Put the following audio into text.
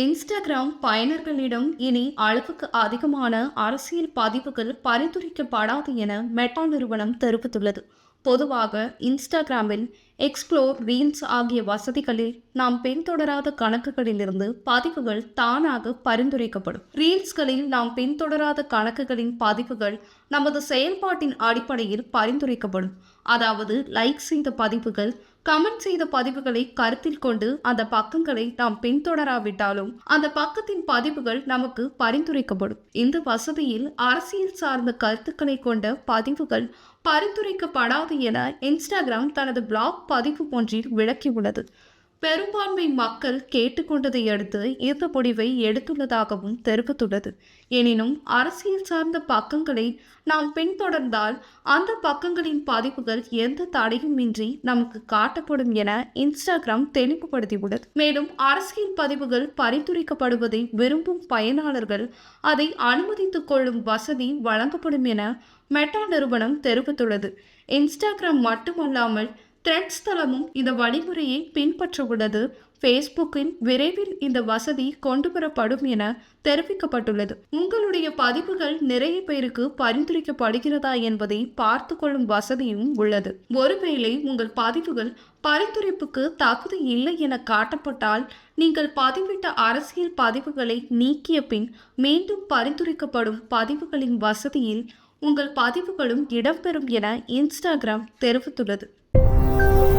Instagram பயனர்களிடம் இனி அளவுக்கு அதிகமான அரசியல் பதிவுகள் பரிந்துரைக்கப்படாது என மெட்டா நிறுவனம் தெரிவித்துள்ளது. பொதுவாக இன்ஸ்டாகிராமில் எக்ஸ்ப்ளோர் ரீல்ஸ் ஆகிய வசதிகளில் நாம் பின்தொடராத கணக்குகளிலிருந்து பதிவுகள் தானாக பரிந்துரைக்கப்படும். ரீல்ஸ்களில் நாம் பின்தொடராத கணக்குகளின் பதிவுகள் நமது செயல்பாட்டின் அடிப்படையில் பரிந்துரைக்கப்படும். அதாவது லைக் செய்த பதிவுகள் கமெண்ட் செய்த பதிவுகளை கருத்தில் கொண்டு அந்த பக்கங்களை நாம் பின்தொடராவிட்டாலும் அந்த பக்கத்தின் பதிவுகள் நமக்கு பரிந்துரைக்கப்படும். இந்த வசதியில் அரசியல் சார்ந்த கருத்துக்களை கொண்ட பதிவுகள் பரிந்துரைக்கப்படாது என இன்ஸ்டாகிராம் தனது பிளாக் பதிவு ஒன்றில் விளக்கியுள்ளது. பெரும்பான்மை மக்கள் கேட்டுக்கொண்டதை அடுத்து இந்த முடிவை எடுத்துள்ளதாகவும் தெரிவித்துள்ளது. எனினும் அரசியல் சார்ந்த பக்கங்களை நாம் பின்தொடர்ந்தால் அந்த பக்கங்களின் பதிவுகள் எந்த தடையும் இன்றி நமக்கு காட்டப்படும் என இன்ஸ்டாகிராம் தெளிவுபடுத்தியுள்ளது. மேலும் அரசியல் பதிவுகள் பரிந்துரைக்கப்படுவதை விரும்பும் பயனாளர்கள் அதை அனுமதித்துக் கொள்ளும் வசதி வழங்கப்படும் என மெட்டா நிறுவனம் தெரிவித்துள்ளது. இன்ஸ்டாகிராம் மட்டுமல்லாமல் த்ரெட்ஸ் தளமும் இந்த வழிமுறையை பின்பற்ற உள்ளது விரைவில் இந்த வசதி கொண்டு வரப்படும் என தெரிவிக்கப்பட்டுள்ளது. உங்களுடைய பதிவுகள் நிறைய பேருக்கு பரிந்துரைக்கப்படுகிறதா என்பதை பார்த்து கொள்ளும் வசதியும் உள்ளது. ஒருவேளை உங்கள் பதிவுகள் பரிந்துரைப்புக்கு தகுதி இல்லை என காட்டப்பட்டால் நீங்கள் பதிவிட்ட அரசியல் பதிவுகளை நீக்கிய பின் மீண்டும் பரிந்துரைக்கப்படும் பதிவுகளின் வசதியில் உங்கள் பதிவுகளும் இடம்பெறும் என இன்ஸ்டாகிராம் தெரிவித்துள்ளது. Bye.